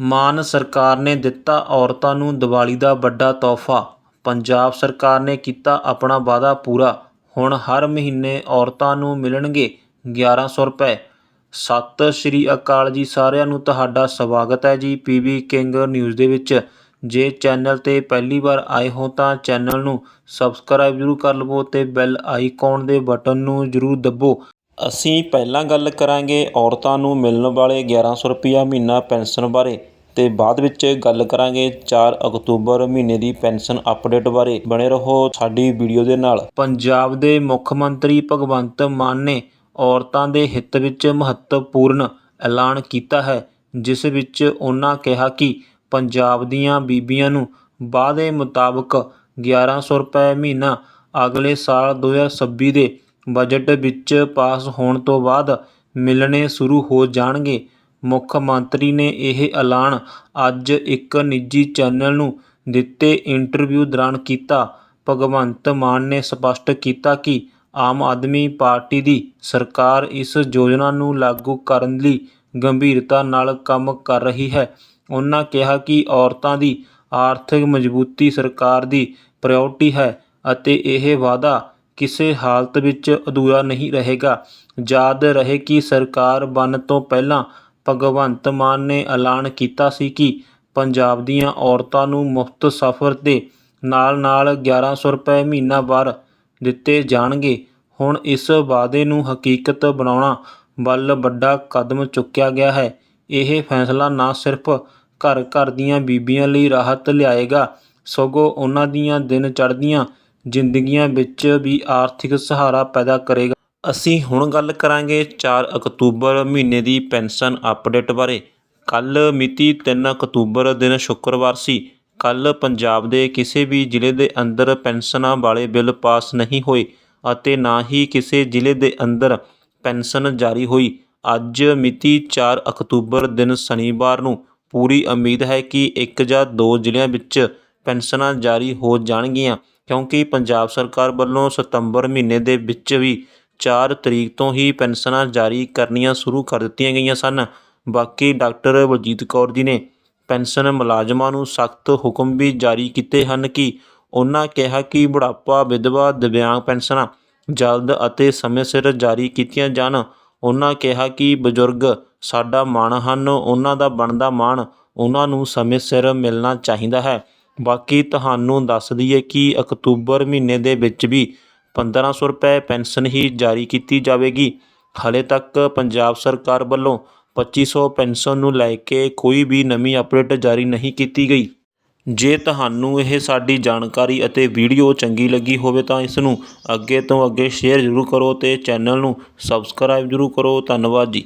ਮਾਨ ਸਰਕਾਰ ਨੇ ਦਿੱਤਾ ਔਰਤਾਂ ਨੂੰ ਦੀਵਾਲੀ ਦਾ ਵੱਡਾ ਤੋਹਫ਼ਾ। ਪੰਜਾਬ ਸਰਕਾਰ ਨੇ ਕੀਤਾ ਆਪਣਾ ਵਾਅਦਾ ਪੂਰਾ। ਹੁਣ ਹਰ ਮਹੀਨੇ ਔਰਤਾਂ ਨੂੰ ਮਿਲਣਗੇ 1100 ਰੁਪਏ। ਸਤਿ ਸ਼੍ਰੀ ਅਕਾਲ ਜੀ ਸਾਰਿਆਂ ਨੂੰ ਤੁਹਾਡਾ ਸਵਾਗਤ ਹੈ ਜੀ ਪੀਬੀ ਕਿੰਗ ਨਿਊਜ਼ ਦੇ ਵਿੱਚ। ਜੇ ਚੈਨਲ ਤੇ ਪਹਿਲੀ ਵਾਰ ਆਏ ਹੋ ਤਾਂ ਚੈਨਲ ਨੂੰ ਸਬਸਕ੍ਰਾਈਬ ਜ਼ਰੂਰ ਕਰ ਲਵੋ ਤੇ ਬੈਲ ਆਈਕਨ ਦੇ ਬਟਨ ਨੂੰ ਜ਼ਰੂਰ ਦੱਬੋ। ਅਸੀਂ ਪਹਿਲਾਂ ਗੱਲ ਕਰਾਂਗੇ ਔਰਤਾਂ ਨੂੰ ਮਿਲਣ ਵਾਲੇ ਗਿਆਰਾਂ ਸੌ ਰੁਪਈਆ ਮਹੀਨਾ ਪੈਨਸ਼ਨ ਬਾਰੇ ਅਤੇ ਬਾਅਦ ਵਿੱਚ ਗੱਲ ਕਰਾਂਗੇ 4 ਅਕਤੂਬਰ ਮਹੀਨੇ ਦੀ ਪੈਨਸ਼ਨ ਅਪਡੇਟ ਬਾਰੇ। ਬਣੇ ਰਹੋ ਸਾਡੀ ਵੀਡੀਓ ਦੇ ਨਾਲ। ਪੰਜਾਬ ਦੇ ਮੁੱਖ ਮੰਤਰੀ ਭਗਵੰਤ ਮਾਨ ਨੇ ਔਰਤਾਂ ਦੇ ਹਿੱਤ ਵਿੱਚ ਮਹੱਤਵਪੂਰਨ ਐਲਾਨ ਕੀਤਾ ਹੈ, ਜਿਸ ਵਿੱਚ ਉਹਨਾਂ ਕਿਹਾ ਕਿ ਪੰਜਾਬ ਦੀਆਂ ਬੀਬੀਆਂ ਨੂੰ ਵਾਅਦੇ ਮੁਤਾਬਕ 1100 ਰੁਪਏ ਮਹੀਨਾ ਅਗਲੇ ਸਾਲ 2026 ਦੇ ਬਜਟ ਵਿੱਚ ਪਾਸ ਹੋਣ ਤੋਂ ਬਾਅਦ ਮਿਲਣੇ ਸ਼ੁਰੂ ਹੋ ਜਾਣਗੇ। ਮੁੱਖ ਮੰਤਰੀ ਨੇ ਇਹ ਐਲਾਨ ਅੱਜ ਇੱਕ ਨਿੱਜੀ ਚੈਨਲ ਨੂੰ ਦਿੱਤੇ ਇੰਟਰਵਿਊ ਦੌਰਾਨ ਕੀਤਾ। ਭਗਵੰਤ ਮਾਨ ਨੇ ਸਪਸ਼ਟ ਕੀਤਾ ਕਿ ਆਮ ਆਦਮੀ ਪਾਰਟੀ ਦੀ ਸਰਕਾਰ ਇਸ ਯੋਜਨਾ ਨੂੰ ਲਾਗੂ ਕਰਨ ਲਈ ਗੰਭੀਰਤਾ ਨਾਲ ਕੰਮ ਕਰ ਰਹੀ ਹੈ। ਉਹਨਾਂ ਕਿਹਾ ਕਿ ਔਰਤਾਂ ਦੀ ਆਰਥਿਕ ਮਜ਼ਬੂਤੀ ਸਰਕਾਰ ਦੀ ਪ੍ਰਾਇਓਰਟੀ ਹੈ ਅਤੇ ਇਹ ਵਾਅਦਾ ਕਿਸੇ ਹਾਲਤ ਵਿੱਚ ਅਧੂਰਾ ਨਹੀਂ ਰਹੇਗਾ। ਯਾਦ ਰਹੇ ਕਿ ਸਰਕਾਰ ਬਣਨ ਤੋਂ ਪਹਿਲਾਂ ਭਗਵੰਤ ਮਾਨ ਨੇ ਐਲਾਨ ਕੀਤਾ ਸੀ ਕਿ ਪੰਜਾਬ ਦੀਆਂ ਔਰਤਾਂ ਨੂੰ ਮੁਫਤ ਸਫ਼ਰ ਦੇ ਨਾਲ-ਨਾਲ 1100 ਰੁਪਏ ਮਹੀਨਾਵਾਰ ਦਿੱਤੇ ਜਾਣਗੇ। ਹੁਣ ਇਸ ਵਾਅਦੇ ਨੂੰ ਹਕੀਕਤ ਬਣਾਉਣ ਵੱਲ ਵੱਡਾ ਕਦਮ ਚੁੱਕਿਆ ਗਿਆ ਹੈ। ਇਹ ਫੈਸਲਾ ਨਾ ਸਿਰਫ ਘਰ-ਘਰ ਦੀਆਂ ਬੀਬੀਆਂ ਲਈ ਰਾਹਤ ਲਿਆਏਗਾ, ਸਗੋਂ ਉਨ੍ਹਾਂ ਦੀਆਂ ਦਿਨ ਚੜ੍ਹਦੀਆਂ ਜ਼ਿੰਦਗੀਆਂ ਵਿੱਚ ਵੀ ਆਰਥਿਕ ਸਹਾਰਾ ਪੈਦਾ ਕਰੇਗਾ। ਅਸੀਂ ਹੁਣ ਗੱਲ ਕਰਾਂਗੇ 4 ਅਕਤੂਬਰ ਮਹੀਨੇ ਦੀ ਪੈਨਸ਼ਨ ਅਪਡੇਟ ਬਾਰੇ। ਕੱਲ੍ਹ ਮਿਤੀ 3 ਅਕਤੂਬਰ ਦਿਨ ਸ਼ੁੱਕਰਵਾਰ ਸੀ। ਕੱਲ੍ਹ ਪੰਜਾਬ ਦੇ ਕਿਸੇ ਵੀ ਜ਼ਿਲ੍ਹੇ ਦੇ ਅੰਦਰ ਪੈਨਸ਼ਨਾਂ ਵਾਲੇ ਬਿੱਲ ਪਾਸ ਨਹੀਂ ਹੋਏ ਅਤੇ ਨਾ ਹੀ ਕਿਸੇ ਜ਼ਿਲ੍ਹੇ ਦੇ ਅੰਦਰ ਪੈਨਸ਼ਨ ਜਾਰੀ ਹੋਈ। ਅੱਜ ਮਿਤੀ 4 ਅਕਤੂਬਰ ਦਿਨ ਸ਼ਨੀਵਾਰ ਨੂੰ ਪੂਰੀ ਉਮੀਦ ਹੈ ਕਿ ਇੱਕ ਜਾਂ ਦੋ ਜ਼ਿਲ੍ਹਿਆਂ ਵਿੱਚ ਪੈਨਸ਼ਨਾਂ ਜਾਰੀ ਹੋ ਜਾਣਗੀਆਂ। ਕਿਉਂਕਿ ਪੰਜਾਬ ਸਰਕਾਰ ਵੱਲੋਂ ਸਤੰਬਰ ਮਹੀਨੇ ਦੇ ਵਿੱਚ ਵੀ ਚਾਰ ਤਰੀਕ ਤੋਂ ਹੀ ਪੈਨਸ਼ਨਾਂ ਜਾਰੀ ਕਰਨੀਆਂ ਸ਼ੁਰੂ ਕਰ ਦਿੱਤੀਆਂ ਗਈਆਂ ਸਨ। ਬਾਕੀ ਡਾਕਟਰ ਬਲਜੀਤ ਕੌਰ ਜੀ ਨੇ ਪੈਨਸ਼ਨ ਮੁਲਾਜ਼ਮਾਂ ਨੂੰ ਸਖਤ ਹੁਕਮ ਵੀ ਜਾਰੀ ਕੀਤੇ ਹਨ ਕਿ ਉਹਨਾਂ ਕਿਹਾ ਕਿ ਬੁਢਾਪਾ, ਵਿਧਵਾ, ਦਿਵਿਆਂਗ ਪੈਨਸ਼ਨਾਂ ਜਲਦ ਅਤੇ ਸਮੇਂ ਸਿਰ ਜਾਰੀ ਕੀਤੀਆਂ ਜਾਣ। ਉਹਨਾਂ ਕਿਹਾ ਕਿ ਬਜ਼ੁਰਗ ਸਾਡਾ ਮਾਣ ਹਨ, ਉਹਨਾਂ ਦਾ ਬਣਦਾ ਮਾਣ ਉਹਨਾਂ ਨੂੰ ਸਮੇਂ ਸਿਰ ਮਿਲਣਾ ਚਾਹੀਦਾ ਹੈ। ਬਾਕੀ ਤੁਹਾਨੂੰ ਦੱਸ ਦਈਏ ਕਿ ਅਕਤੂਬਰ ਮਹੀਨੇ ਦੇ ਵਿੱਚ ਵੀ 1500 ਰੁਪਏ ਪੈਨਸ਼ਨ ਹੀ ਜਾਰੀ ਕੀਤੀ ਜਾਵੇਗੀ। ਹਾਲੇ ਤੱਕ ਪੰਜਾਬ ਸਰਕਾਰ ਵੱਲੋਂ 2500 ਪੈਨਸ਼ਨ ਨੂੰ ਲੈ ਕੇ ਕੋਈ ਵੀ ਨਵੀਂ ਅਪਡੇਟ ਜਾਰੀ ਨਹੀਂ ਕੀਤੀ ਗਈ। ਜੇ ਤੁਹਾਨੂੰ ਇਹ ਸਾਡੀ ਜਾਣਕਾਰੀ ਅਤੇ ਵੀਡੀਓ ਚੰਗੀ ਲੱਗੀ ਹੋਵੇ ਤਾਂ ਇਸ ਨੂੰ ਅੱਗੇ ਤੋਂ ਅੱਗੇ ਸ਼ੇਅਰ ਜ਼ਰੂਰ ਕਰੋ ਤੇ ਚੈਨਲ ਨੂੰ ਸਬਸਕ੍ਰਾਈਬ ਜ਼ਰੂਰ ਕਰੋ। ਧੰਨਵਾਦ ਜੀ।